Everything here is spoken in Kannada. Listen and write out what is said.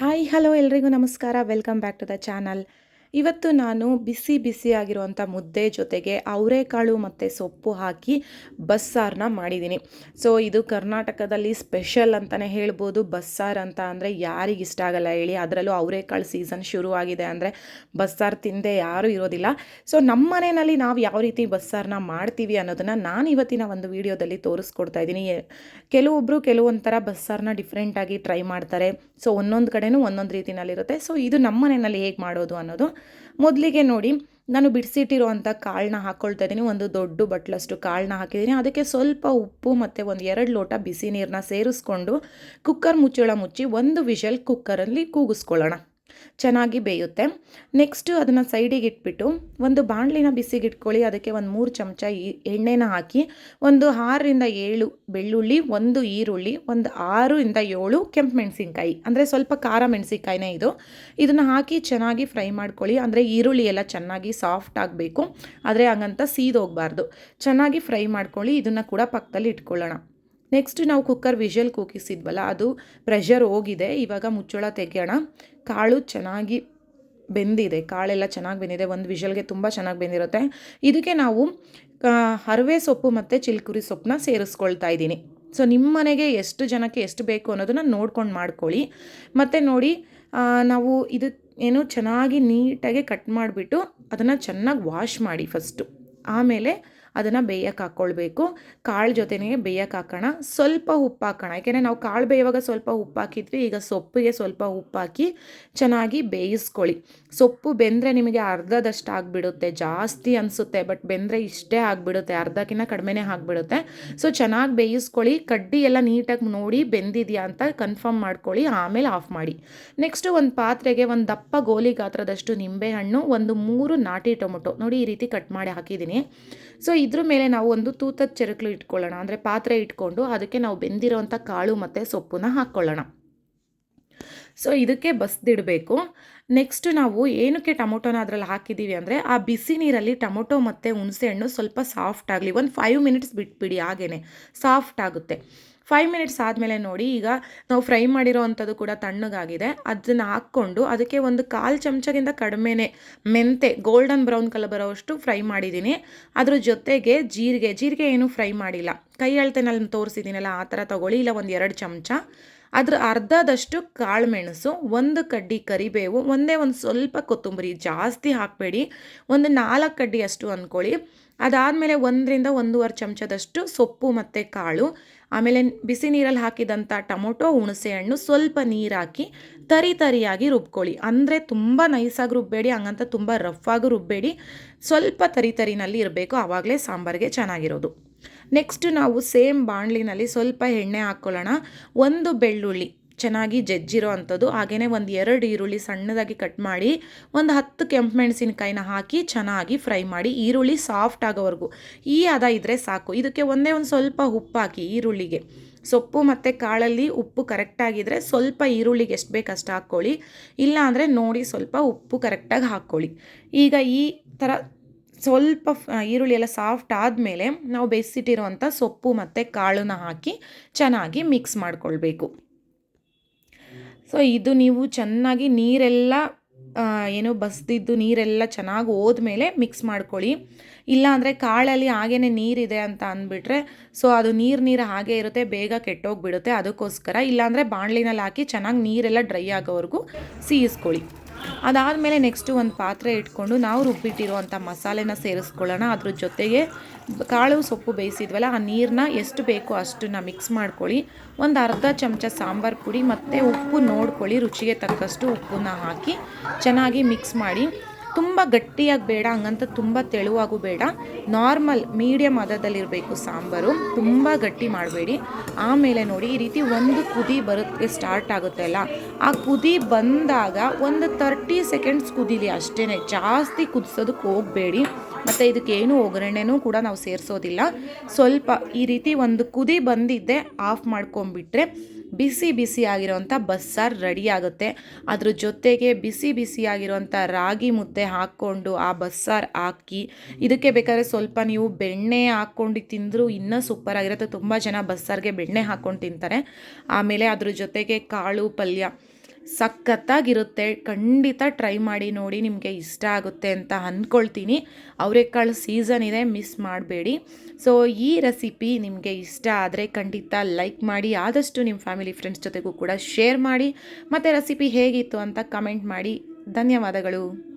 ಹಾಯ್ ಹಲೋ ಎಲ್ರಿಗೂ ನಮಸ್ಕಾರ. Welcome back to the channel. ಇವತ್ತು ನಾನು ಬಿಸಿ ಬಿಸಿ ಆಗಿರುವಂಥ ಮುದ್ದೆ ಜೊತೆಗೆ ಅವರೆಕಾಳು ಮತ್ತು ಸೊಪ್ಪು ಹಾಕಿ ಬಸ್ಸಾರನ್ನ ಮಾಡಿದ್ದೀನಿ. ಸೊ ಇದು ಕರ್ನಾಟಕದಲ್ಲಿ ಸ್ಪೆಷಲ್ ಅಂತಲೇ ಹೇಳ್ಬೋದು. ಬಸ್ಸಾರು ಅಂತ ಅಂದರೆ ಯಾರಿಗೆ ಇಷ್ಟ ಆಗಲ್ಲ ಹೇಳಿ. ಅದರಲ್ಲೂ ಅವರೆಕಾಳು ಸೀಸನ್ ಶುರುವಾಗಿದೆ ಅಂದರೆ ಬಸ್ಸಾರು ತಿಂದೆ ಯಾರೂ ಇರೋದಿಲ್ಲ. ಸೊ ನಮ್ಮ ಮನೆಯಲ್ಲಿ ನಾವು ಯಾವ ರೀತಿ ಬಸ್ಸಾರನ್ನ ಮಾಡ್ತೀವಿ ಅನ್ನೋದನ್ನು ನಾನು ಇವತ್ತಿನ ಒಂದು ವಿಡಿಯೋದಲ್ಲಿ ತೋರಿಸ್ಕೊಡ್ತಾ ಇದ್ದೀನಿ. ಕೆಲವೊಬ್ಬರು ಕೆಲವೊಂಥರ ಬಸ್ಸಾರನ್ನ ಡಿಫ್ರೆಂಟಾಗಿ ಟ್ರೈ ಮಾಡ್ತಾರೆ. ಸೊ ಒಂದೊಂದು ಕಡೆನೂ ಒಂದೊಂದು ರೀತಿಯಲ್ಲಿರುತ್ತೆ ಸೊ ಇದು ನಮ್ಮ ಮನೆಯಲ್ಲಿ ಹೇಗೆ ಮಾಡೋದು ಅನ್ನೋದು ಮೊದಲಿಗೆ ನೋಡಿ, ನಾನು ಬಿಡಿಸಿಟ್ಟಿರುವಂಥ ಕಾಳನ್ನ ಹಾಕ್ಕೊಳ್ತಾ ಇದ್ದೀನಿ, ಒಂದು ದೊಡ್ಡ ಬಟ್ಲಷ್ಟು ಕಾಳನ್ನ ಹಾಕಿದ್ದೀನಿ. ಅದಕ್ಕೆ ಸ್ವಲ್ಪ ಉಪ್ಪು ಮತ್ತು ಒಂದು ಎರಡು ಲೋಟ ಬಿಸಿ ನೀರನ್ನ ಸೇರಿಸ್ಕೊಂಡು, ಕುಕ್ಕರ್ ಮುಚ್ಚಳ ಮುಚ್ಚಿ ಒಂದು ವಿಷಲ್ ಕುಕ್ಕರಲ್ಲಿ ಕೂಗಿಸ್ಕೊಳ್ಳೋಣ. ಚೆನ್ನಾಗಿ ಬೇಯುತ್ತೆ. ನೆಕ್ಸ್ಟು ಅದನ್ನು ಸೈಡಿಗೆ ಇಟ್ಬಿಟ್ಟು ಒಂದು ಬಾಣಲಿನ ಬಿಸಿಗೆ ಇಟ್ಕೊಳ್ಳಿ. ಅದಕ್ಕೆ ಒಂದು ಮೂರು ಚಮಚ ಈ ಎಣ್ಣೆನ ಹಾಕಿ ಒಂದು ಆರರಿಂದ ಏಳು ಬೆಳ್ಳುಳ್ಳಿ, ಒಂದು ಈರುಳ್ಳಿ, ಒಂದು ಆರರಿಂದ ಏಳು ಕೆಂಪು ಮೆಣಸಿನ್ಕಾಯಿ. ಅಂದರೆ ಸ್ವಲ್ಪ ಖಾರ ಮೆಣಸಿನ್ಕಾಯಿನೇ ಇದು. ಇದನ್ನು ಹಾಕಿ ಚೆನ್ನಾಗಿ ಫ್ರೈ ಮಾಡ್ಕೊಳ್ಳಿ. ಅಂದರೆ ಈರುಳ್ಳಿ ಎಲ್ಲ ಚೆನ್ನಾಗಿ ಸಾಫ್ಟ್ ಆಗಬೇಕು. ಆದರೆ ಹಂಗಂತ ಸೀದೋಗಬಾರ್ದು. ಚೆನ್ನಾಗಿ ಫ್ರೈ ಮಾಡ್ಕೊಳ್ಳಿ. ಇದನ್ನು ಕೂಡ ಪಕ್ಕದಲ್ಲಿ ಇಟ್ಕೊಳ್ಳೋಣ. ನೆಕ್ಸ್ಟ್ ನಾವು ಕುಕ್ಕರ್ ವಿಷಲ್ ಕೂಗಿಸಿದ್ವಲ್ಲ, ಅದು ಪ್ರೆಷರ್ ಹೋಗಿದೆ, ಇವಾಗ ಮುಚ್ಚಳ ತೆಗೆಯೋಣ. ಕಾಳು ಚೆನ್ನಾಗಿ ಬೆಂದಿದೆ, ಕಾಳೆಲ್ಲ ಚೆನ್ನಾಗಿ ಬೆಂದಿದೆ, ಒಂದು ವಿಷಲ್ಗೆ ತುಂಬ ಚೆನ್ನಾಗಿ ಬೆಂದಿರುತ್ತೆ. ಇದಕ್ಕೆ ನಾವು ಹರವೆ ಸೊಪ್ಪು ಮತ್ತು ಚಿಲ್ಕುರಿ ಸೊಪ್ಪನ್ನ ಸೇರಿಸ್ಕೊಳ್ತಾ ಇದ್ದೀನಿ. ಸೊ ನಿಮ್ಮ ಮನೆಗೆ ಎಷ್ಟು ಜನಕ್ಕೆ ಎಷ್ಟು ಬೇಕು ಅನ್ನೋದನ್ನು ನೋಡ್ಕೊಂಡು ಮಾಡ್ಕೊಳ್ಳಿ. ಮತ್ತು ನೋಡಿ ನಾವು ಇದು ಏನು ಚೆನ್ನಾಗಿ ನೀಟಾಗಿ ಕಟ್ ಮಾಡಿಬಿಟ್ಟು ಅದನ್ನು ಚೆನ್ನಾಗಿ ವಾಶ್ ಮಾಡಿ ಫಸ್ಟು ಆಮೇಲೆ ಅದನ್ನು ಬೇಯಕ್ಕೆ ಹಾಕ್ಕೊಳ್ಬೇಕು ಕಾಳು ಜೊತೆನೇ ಬೇಯಕ್ಕೆ ಹಾಕೋಣ. ಸ್ವಲ್ಪ ಉಪ್ಪು ಹಾಕೋಣ. ಯಾಕೆಂದರೆ ನಾವು ಕಾಳು ಬೇಯುವಾಗ ಸ್ವಲ್ಪ ಉಪ್ಪು ಹಾಕಿದ್ವಿ, ಈಗ ಸೊಪ್ಪಿಗೆ ಸ್ವಲ್ಪ ಉಪ್ಪು ಹಾಕಿ ಚೆನ್ನಾಗಿ ಬೇಯಿಸ್ಕೊಳ್ಳಿ. ಸೊಪ್ಪು ಬೆಂದರೆ ನಿಮಗೆ ಅರ್ಧದಷ್ಟು ಆಗಿಬಿಡುತ್ತೆ. ಜಾಸ್ತಿ ಅನಿಸುತ್ತೆ, ಬಟ್ ಬೆಂದರೆ ಇಷ್ಟೇ ಆಗಿಬಿಡುತ್ತೆ. ಅರ್ಧಕ್ಕಿಂತ ಕಡಿಮೆನೇ ಆಗಿಬಿಡುತ್ತೆ. ಸೊ, ಚೆನ್ನಾಗಿ ಬೇಯಿಸ್ಕೊಳ್ಳಿ. ಕಡ್ಡಿ ಎಲ್ಲ ನೀಟಾಗಿ ನೋಡಿ ಬೆಂದಿದೆಯಾ ಅಂತ ಕನ್ಫರ್ಮ್ ಮಾಡ್ಕೊಳ್ಳಿ. ಆಮೇಲೆ ಆಫ್ ಮಾಡಿ. ನೆಕ್ಸ್ಟು ಒಂದು ಪಾತ್ರೆಗೆ ಒಂದು ದಪ್ಪ ಗೋಲಿ ಗಾತ್ರದಷ್ಟು ನಿಂಬೆಹಣ್ಣು, ಒಂದು ಮೂರು ನಾಟಿ ಟೊಮೊಟೊ. ನೋಡಿ ಈ ರೀತಿ ಕಟ್ ಮಾಡಿ ಹಾಕಿದ್ದೀನಿ. ಸೊ ಇದ್ರ ಮೇಲೆ ನಾವು ಒಂದು ತೂತದ ಚೆರಕಲು ಇಟ್ಕೊಳ್ಳೋಣ. ಅಂದರೆ ಪಾತ್ರೆ ಇಟ್ಕೊಂಡು ಅದಕ್ಕೆ ನಾವು ಬೆಂದಿರೋವಂಥ ಕಾಳು ಮತ್ತು ಸೊಪ್ಪನ್ನ ಹಾಕ್ಕೊಳ್ಳೋಣ ಸೊ ಇದಕ್ಕೆ ಬಸ್ದಿಡಬೇಕು. ನೆಕ್ಸ್ಟ್ ನಾವು ಏನಕ್ಕೆ ಟೊಮೊಟೊನ ಅದರಲ್ಲಿ ಹಾಕಿದ್ದೀವಿ ಅಂದರೆ ಆ ಬಿಸಿ ನೀರಲ್ಲಿ ಟೊಮೊಟೊ ಮತ್ತು ಹುಣಸೆಹಣ್ಣು ಸ್ವಲ್ಪ ಸಾಫ್ಟ್ ಆಗಲಿ, ಒಂದು ಫೈವ್ ಮಿನಿಟ್ಸ್ ಬಿಟ್ಬಿಡಿ ಹಾಗೇ ಸಾಫ್ಟ್ ಆಗುತ್ತೆ. ಫೈವ್ ಮಿನಿಟ್ಸ್ ಆದಮೇಲೆ ನೋಡಿ, ಈಗ ನಾವು ಫ್ರೈ ಮಾಡಿರೋ ಅಂಥದ್ದು ಕೂಡ ತಣ್ಣಗಾಗಿದೆ. ಅದನ್ನು ಹಾಕ್ಕೊಂಡು ಅದಕ್ಕೆ ಒಂದು ಕಾಲು ಚಮಚಗಿಂತ ಕಡಿಮೆನೇ ಮೆಂತೆ ಗೋಲ್ಡನ್ ಬ್ರೌನ್ ಕಲರ್ ಬರೋವಷ್ಟು ಫ್ರೈ ಮಾಡಿದ್ದೀನಿ. ಅದ್ರ ಜೊತೆಗೆ ಜೀರಿಗೆ ಜೀರಿಗೆ ಏನು ಫ್ರೈ ಮಾಡಿಲ್ಲ. ಕೈ ಅಳತೆನಲ್ಲಿ ತೋರಿಸಿದ್ದೀನಲ್ಲ, ಆ ಥರ ತೊಗೊಳ್ಳಿ. ಇಲ್ಲ, ಒಂದು ಎರಡು ಚಮಚ. ಅದ್ರ ಅರ್ಧದಷ್ಟು ಕಾಳು ಮೆಣಸು ಒಂದು ಕಡ್ಡಿ ಕರಿಬೇವು, ಒಂದೇ ಒಂದು ಸ್ವಲ್ಪ ಕೊತ್ತಂಬರಿ ಜಾಸ್ತಿ ಹಾಕಬೇಡಿ. ಒಂದು ನಾಲ್ಕು ಕಡ್ಡಿ ಅಷ್ಟು ಅಂದ್ಕೊಳ್ಳಿ ಅದಾದಮೇಲೆ ಒಂದರಿಂದ ಒಂದೂವರೆ ಚಮಚದಷ್ಟು ಸೊಪ್ಪು ಮತ್ತು ಕಾಳು. ಆಮೇಲೆ ಬಿಸಿ ನೀರಲ್ಲಿ ಹಾಕಿದಂಥ ಟೊಮೊಟೊ, ಹುಣಸೆ ಹಣ್ಣು ಸ್ವಲ್ಪ ನೀರು ಹಾಕಿ ತರಿ ತರಿಯಾಗಿ ರುಬ್ಕೊಳ್ಳಿ. ಅಂದರೆ ತುಂಬ ನೈಸಾಗಿ ರುಬ್ಬೇಡಿ, ಹಂಗಂತ ತುಂಬ ರಫ್ ರುಬ್ಬೇಡಿ. ಸ್ವಲ್ಪ ತರಿ ತರಿನಲ್ಲಿ ಇರಬೇಕು ಆವಾಗಲೇ ಸಾಂಬಾರಿಗೆ ಚೆನ್ನಾಗಿರೋದು. ನೆಕ್ಸ್ಟ್ ನಾವು ಸೇಮ್ ಬಾಣಲಿನಲ್ಲಿ ಸ್ವಲ್ಪ ಎಣ್ಣೆ ಹಾಕ್ಕೊಳ್ಳೋಣ. ಒಂದು ಬೆಳ್ಳುಳ್ಳಿ. ಚೆನ್ನಾಗಿ ಜಜ್ಜಿರೋ ಅಂಥದ್ದು. ಹಾಗೆಯೇ ಒಂದು ಎರಡು ಈರುಳ್ಳಿ ಸಣ್ಣದಾಗಿ ಕಟ್ ಮಾಡಿ, ಒಂದು ಹತ್ತು ಕೆಂಪು ಮೆಣಸಿನಕಾಯಿನ ಹಾಕಿ ಚೆನ್ನಾಗಿ ಫ್ರೈ ಮಾಡಿ, ಈರುಳ್ಳಿ ಸಾಫ್ಟ್ ಆಗೋವರೆಗೂ. ಈ ಹದ ಇದ್ದರೆ ಸಾಕು. ಇದಕ್ಕೆ ಒಂದೇ ಒಂದು ಸ್ವಲ್ಪ ಉಪ್ಪು ಹಾಕಿ ಈರುಳ್ಳಿಗೆ. ಸೊಪ್ಪು ಮತ್ತು ಕಾಳಲ್ಲಿ ಉಪ್ಪು ಕರೆಕ್ಟಾಗಿದ್ದರೆ ಸ್ವಲ್ಪ ಈರುಳ್ಳಿಗೆ ಎಷ್ಟು ಬೇಕು ಅಷ್ಟು ಹಾಕ್ಕೊಳ್ಳಿ. ಇಲ್ಲ ಅಂದರೆ ನೋಡಿ ಸ್ವಲ್ಪ ಉಪ್ಪು ಕರೆಕ್ಟಾಗಿ ಹಾಕ್ಕೊಳ್ಳಿ. ಈಗ ಈ ಥರ ಸ್ವಲ್ಪ ಈರುಳ್ಳಿ ಎಲ್ಲ ಸಾಫ್ಟ್ ಆದಮೇಲೆ ನಾವು ಬೇಯಿಸಿಟ್ಟಿರುವಂಥ ಸೊಪ್ಪು ಮತ್ತು ಕಾಳನ್ನ ಹಾಕಿ ಚೆನ್ನಾಗಿ ಮಿಕ್ಸ್ ಮಾಡಿಕೊಳ್ಬೇಕು. ಸೊ ಇದು ನೀವು ಚೆನ್ನಾಗಿ ನೀರೆಲ್ಲ ಏನು ಬಸ್ದಿದ್ದು ನೀರೆಲ್ಲ ಚೆನ್ನಾಗಿ ಹೋದ್ಮೇಲೆ ಮಿಕ್ಸ್ ಮಾಡ್ಕೊಳ್ಳಿ. ಇಲ್ಲ ಅಂದರೆ ಕಾಳಲ್ಲಿ ಹಾಗೇ ನೀರಿದೆ ಅಂತ ಅಂದ್ಬಿಟ್ರೆ ಸೊ ಅದು ನೀರು ನೀರು ಹಾಗೆ ಇರುತ್ತೆ, ಬೇಗ ಕೆಟ್ಟೋಗಿಬಿಡುತ್ತೆ. ಅದಕ್ಕೋಸ್ಕರ ಇಲ್ಲಾಂದರೆ ಬಾಣಲಿನಲ್ಲಿ ಹಾಕಿ ಚೆನ್ನಾಗಿ ನೀರೆಲ್ಲ ಡ್ರೈ ಆಗೋವರೆಗೂ ಸೀಯಿಸ್ಕೊಳ್ಳಿ. ಅದಾದಮೇಲೆ ನೆಕ್ಸ್ಟು ಒಂದು ಪಾತ್ರೆ ಇಟ್ಕೊಂಡು ನಾವು ರುಬ್ಬಿಟ್ಟಿರುವಂಥ ಮಸಾಲೆನ ಸೇರಿಸ್ಕೊಳ್ಳೋಣ. ಅದ್ರ ಜೊತೆಗೆ ಕಾಳು ಸೊಪ್ಪು ಬೇಯಿಸಿದ್ವಲ್ಲ, ಆ ನೀರನ್ನ ಎಷ್ಟು ಬೇಕೋ ಅಷ್ಟನ್ನು ಮಿಕ್ಸ್ ಮಾಡ್ಕೊಳ್ಳಿ. ಒಂದು ಅರ್ಧ ಚಮಚ ಸಾಂಬಾರು ಪುಡಿ ಮತ್ತು ಉಪ್ಪು ನೋಡ್ಕೊಳ್ಳಿ, ರುಚಿಗೆ ತಕ್ಕಷ್ಟು ಉಪ್ಪನ್ನ ಹಾಕಿ ಚೆನ್ನಾಗಿ ಮಿಕ್ಸ್ ಮಾಡಿ. ತುಂಬ ಗಟ್ಟಿಯಾಗಿ ಬೇಡ, ಹಂಗಂತ ತುಂಬ ತೆಳುವಾಗೂ ಬೇಡ. ನಾರ್ಮಲ್ ಮೀಡಿಯಮ್ ಹದದಲ್ಲಿರಬೇಕು ಸಾಂಬಾರು. ತುಂಬ ಗಟ್ಟಿ ಮಾಡಬೇಡಿ. ಆಮೇಲೆ ನೋಡಿ, ಈ ರೀತಿ ಒಂದು ಕುದಿ ಬರೋಕ್ಕೆ ಸ್ಟಾರ್ಟ್ ಆಗುತ್ತೆ ಅಲ್ಲ? ಆ ಕುದಿ ಬಂದಾಗ ಒಂದು ತರ್ಟಿ ಸೆಕೆಂಡ್ಸ್ ಕುದೀಲಿ ಅಷ್ಟೇ ಜಾಸ್ತಿ ಕುದಿಸೋದಕ್ಕೆ ಹೋಗಬೇಡಿ. ಮತ್ತು ಏನು ಒಗ್ಗರಣೆನೂ ಕೂಡ ನಾವು ಸೇರಿಸೋದಿಲ್ಲ. ಸ್ವಲ್ಪ ಈ ರೀತಿ ಒಂದು ಕುದಿ ಬಂದಿದ್ದೆ, ಆಫ್ ಮಾಡ್ಕೊಂಬಿಟ್ರೆ ಬಿಸಿ ಬಿಸಿ ಬಸ್ಸಾರು ರೆಡಿ ಆಗುತ್ತೆ. ಅದ್ರ ಜೊತೆಗೆ ಬಿಸಿ ಬಿಸಿ ರಾಗಿ ಮುದ್ದೆ ಹಾಕ್ಕೊಂಡು ಆ ಬಸ್ಸಾರು ಹಾಕಿ, ಇದಕ್ಕೆ ಬೇಕಾದ್ರೆ ಸ್ವಲ್ಪ ನೀವು ಬೆಣ್ಣೆ ಹಾಕ್ಕೊಂಡು ತಿಂದರೂ ಇನ್ನೂ ಸೂಪರ್ ಆಗಿರುತ್ತೆ. ತುಂಬ ಜನ ಬಸ್ಸಾರಿಗೆ ಬೆಣ್ಣೆ ಹಾಕ್ಕೊಂಡು ತಿಂತಾರೆ. ಆಮೇಲೆ ಅದ್ರ ಜೊತೆಗೆ ಕಾಳು ಪಲ್ಯ. ಸಖತ್ತಾಗಿರುತ್ತೆ. ಖಂಡಿತ ಟ್ರೈ ಮಾಡಿ ನೋಡಿ ನಿಮಗೆ ಇಷ್ಟ ಆಗುತ್ತೆ ಅಂತ ಅಂದ್ಕೊಳ್ತೀನಿ ಅವರೆಕಾಳು ಸೀಸನ್ ಇದೆ ಮಿಸ್ ಮಾಡಬೇಡಿ. ಸೊ ಈ ರೆಸಿಪಿ ನಿಮಗೆ ಇಷ್ಟ ಆದರೆ ಖಂಡಿತ ಲೈಕ್ ಮಾಡಿ, ಆದಷ್ಟು ನಿಮ್ಮ ಫ್ಯಾಮಿಲಿ ಫ್ರೆಂಡ್ಸ್ ಜೊತೆಗೂ ಕೂಡ ಶೇರ್ ಮಾಡಿ. ಮತ್ತು ರೆಸಿಪಿ ಹೇಗಿತ್ತು ಅಂತ ಕಮೆಂಟ್ ಮಾಡಿ. ಧನ್ಯವಾದಗಳು.